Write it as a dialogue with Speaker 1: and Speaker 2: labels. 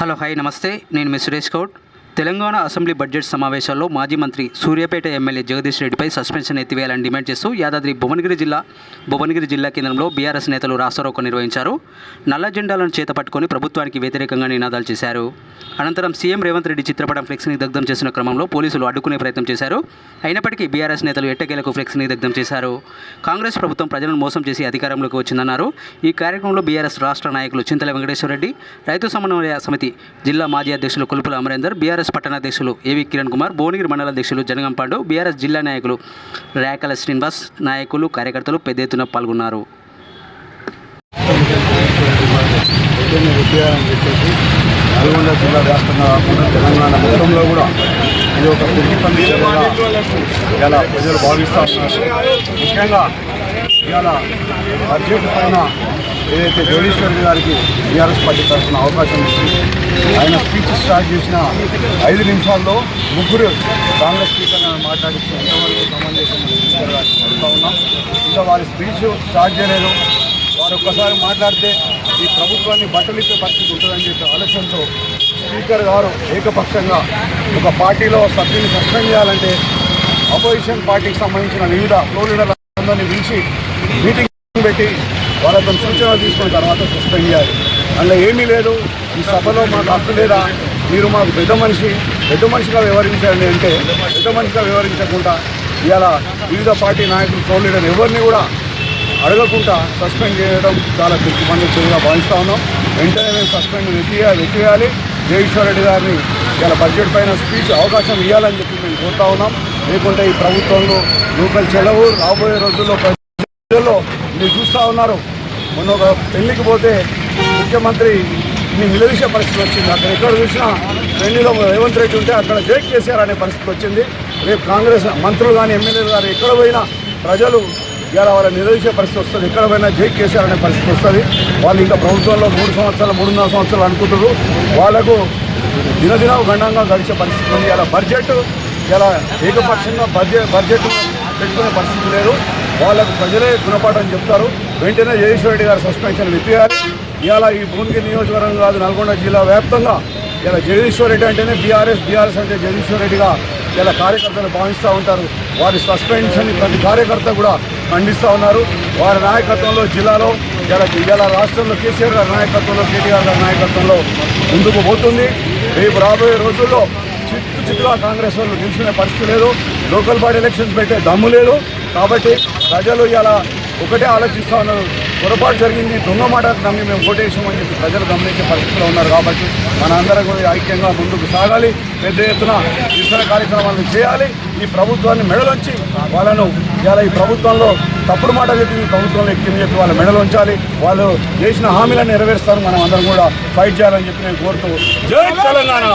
Speaker 1: Hello hi నమస్తే. నేను మీ సురేష్ గౌడ్. తెలంగాణ అసెంబ్లీ బడ్జెట్ సమావేశాల్లో మాజీ మంత్రి సూర్యాపేట ఎమ్మెల్యే జగదీష్ రెడ్డిపై సస్పెన్షన్ ఎత్తివేయాలని డిమాండ్ చేస్తూ యాదాద్రి భువనగిరి జిల్లా భువనగిరి జిల్లా కేంద్రంలో బీఆర్ఎస్ నేతలు రాస్తారోకో నిర్వహించారు. నల్ల జెండాలను చేతపట్టుకుని ప్రభుత్వానికి వ్యతిరేకంగా నినాదాలు చేశారు. అనంతరం సీఎం రేవంత్ రెడ్డి చిత్రపటం ఫ్లెక్స్ని దగ్ధం చేసిన క్రమంలో పోలీసులు అడ్డుకునే ప్రయత్నం చేశారు. అయినప్పటికీ బీఆర్ఎస్ నేతలు ఎట్టకేలకు ఫ్లెక్స్ని దగ్ధం చేశారు. కాంగ్రెస్ ప్రభుత్వం ప్రజలను మోసం చేసి అధికారంలోకి వచ్చిందన్నారు. ఈ కార్యక్రమంలో బీఆర్ఎస్ రాష్ట్ర నాయకులు చింతల వెంకటేశ్వరరెడ్డి రైతు సమన్వయ సమితి జిల్లా మాజీ అధ్యక్షులు కొలుపుల అమరేందర్ బీఆర్ఎస్ పట్టణాధ్యక్షులు ఏవి కిరణ్ కుమార్ భువనగిరి మండల అధ్యక్షులు జనగంపాండు బీఆర్ఎస్ జిల్లా నాయకులు రేకల శ్రీనివాస్ నాయకులు కార్యకర్తలు పెద్ద ఎత్తున పాల్గొన్నారు.
Speaker 2: నల్గొండ జిల్లా వ్యాప్తంగా కాకుండా తెలంగాణ మొత్తంలో కూడా ఇది ఒక ఇలా ప్రజలు భావిస్తూ ఉన్నారు ముఖ్యంగా ఇవాళ బడ్జెట్ పైన ఏదైతే జోగేశ్వర్ గారికి టీఆర్ఎస్ పార్టీ తరఫున అవకాశం ఇచ్చింది ఆయన స్పీచ్ స్టార్ట్ చేసిన ఐదు నిమిషాల్లో ముగ్గురు కాంగ్రెస్ స్పీకర్ మాట్లాడిస్తూ ఎంతవరకు సమావేశం స్పీకర్ గారిని అడుగుతా ఉన్నాం. ఇంకా వారి స్పీచ్ స్టార్ట్ చేయలేదు. వారు ఒక్కసారి మాట్లాడితే ఈ ప్రభుత్వాన్ని బట్టలిచ్చే పరిస్థితి ఉంటుందని చెప్పే ఆలోచనతో స్పీకర్ గారు ఏకపక్షంగా ఒక పార్టీలో సభ్యుని సస్పెండ్ చేయాలంటే అపోజిషన్ పార్టీకి సంబంధించిన వివిధ ఫ్లో లీడర్లందరినీ పిలిచి మీటింగ్ పెట్టి వాళ్ళతో సూచనలు తీసుకున్న తర్వాత సస్పెండ్ చేయాలి. అందులో ఏమీ లేదు. ఈ సభలో మాకు హక్కు లేదా? మీరు మాకు పెద్ద మనిషి పెద్ద మనిషిగా వ్యవహరించండి అంటే పెద్ద మనిషిగా వ్యవహరించకుండా ఇవాళ వివిధ పార్టీ నాయకులు ఫ్లో లీడర్ ఎవరిని కూడా అడగకుండా సస్పెండ్ చేయడం చాలా మంది చర్యగా భావిస్తూ ఉన్నాం. వెంటనే మేము సస్పెండ్ వెతియాలి వెతియాలి జగదీశ్వర్ రెడ్డి గారిని ఇలా బడ్జెట్ పైన స్పీచ్ అవకాశం ఇవ్వాలని చెప్పి మేము కోరుతా ఉన్నాం. లేకుంటే ఈ ప్రభుత్వంలో నూకలు చెలవు రాబోయే రోజుల్లో ప్రజల్లో మీరు చూస్తూ ఉన్నారు. మొన్న ఒక పెళ్ళికి పోతే ముఖ్యమంత్రి ని నిలదీసే పరిస్థితి వచ్చింది. అక్కడ ఎక్కడ చూసినా పెళ్ళిలో రేవంత్ రెడ్డి ఉంటే అక్కడ జై కేసీఆర్ అనే పరిస్థితి వచ్చింది. రేపు కాంగ్రెస్ మంత్రులు కానీ ఎమ్మెల్యేలు కానీ ఎక్కడ పోయినా ప్రజలు ఇలా వాళ్ళ నిలదీసే పరిస్థితి వస్తుంది. ఎక్కడ పోయినా జై కేసీఆర్ అనే పరిస్థితి వస్తుంది. వాళ్ళు ఇంకా ప్రభుత్వంలో మూడు సంవత్సరాలు మూడున్నర సంవత్సరాలు అనుకుంటారు వాళ్ళకు దినదినం గణంగా గడిచే పరిస్థితి ఉంది. ఇలా బడ్జెట్ ఇలా ఏకపక్షంగా బడ్జెట్ బడ్జెట్ పెట్టుకునే పరిస్థితి లేదు. వాళ్ళకు ప్రజలే గుణపాఠం చెప్తారు. వెంటనే జగదీశ్వర రెడ్డి గారు సస్పెన్షన్ విప్పియాలి ఇవాళ ఈ భూమికి నియోజకవర్గం కాదు నల్గొండ జిల్లా వ్యాప్తంగా ఇలా జగదీశ్వర రెడ్డి అంటేనే బీఆర్ఎస్ బీఆర్ఎస్ అంటే జగదీశ్వర రెడ్డిగా ఇలా కార్యకర్తలు భావిస్తూ ఉంటారు. వారి సస్పెన్షన్ ప్రతి కార్యకర్త కూడా ఖండిస్తూ ఉన్నారు. వారి నాయకత్వంలో జిల్లాలో ఇలా ఇలా రాష్ట్రంలో కేసీఆర్ గారి నాయకత్వంలో కేటీఆర్ గారి నాయకత్వంలో ముందుకు పోతుంది. రేపు రాబోయే రోజుల్లో చిత్తు చిత్తుగా కాంగ్రెస్ వాళ్ళు నిలిచిన పరిస్థితి లేదు. లోకల్ బాడీ ఎలక్షన్స్ పెట్టే దమ్ము లేదు. కాబట్టి ప్రజలు ఇలా ఒకటే ఆలోచిస్తూ ఉన్నారు పొరపాటు జరిగింది దొంగ మాట నమ్మి మేము ఓటేసామని చెప్పి ప్రజలు గమనించే పరిస్థితిలో ఉన్నారు కాబట్టి మనందరం కూడా ఐక్యంగా ముందుకు సాగాలి. పెద్ద ఎత్తున నిరసన కార్యక్రమాలను చేయాలి. ఈ ప్రభుత్వాన్ని మెడలోంచి వాళ్ళను ఇలా ఈ ప్రభుత్వంలో తప్పుడు మాట చెప్పి ఈ ప్రభుత్వంలో ఎక్కింది చెప్పి వాళ్ళు మెడలు ఉంచాలి. వాళ్ళు చేసిన హామీలను నెరవేరుస్తారు మనం అందరం కూడా ఫైట్ చేయాలని చెప్పి నేను కోరుతూ జై తెలంగాణ.